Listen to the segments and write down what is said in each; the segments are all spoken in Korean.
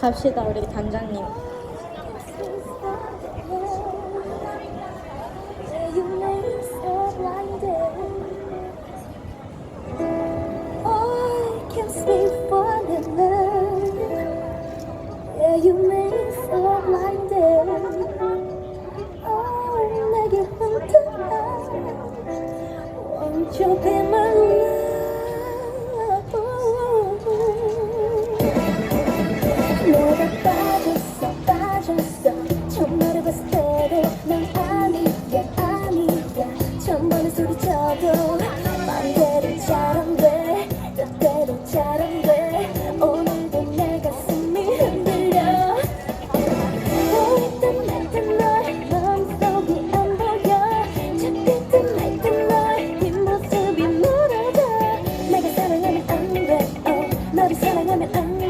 갑시다 우리 단장님. You made me 난 아니야 아니야. 처음 보는 소리쳐도 맘대로 잘 안돼 뜻대로 잘 안돼. 오늘도 내 가슴이 흔들려. 보이든 말든 너의 마음속이 안 보여. 잡히든 말든 너의 뒷모습이 무너져. 내가 사랑하면 안돼 oh, 너를 사랑하면 안돼.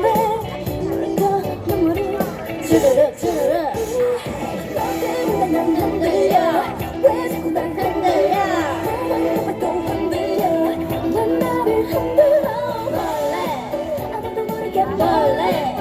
흘러 눈물이 주르르 주르르 흔들려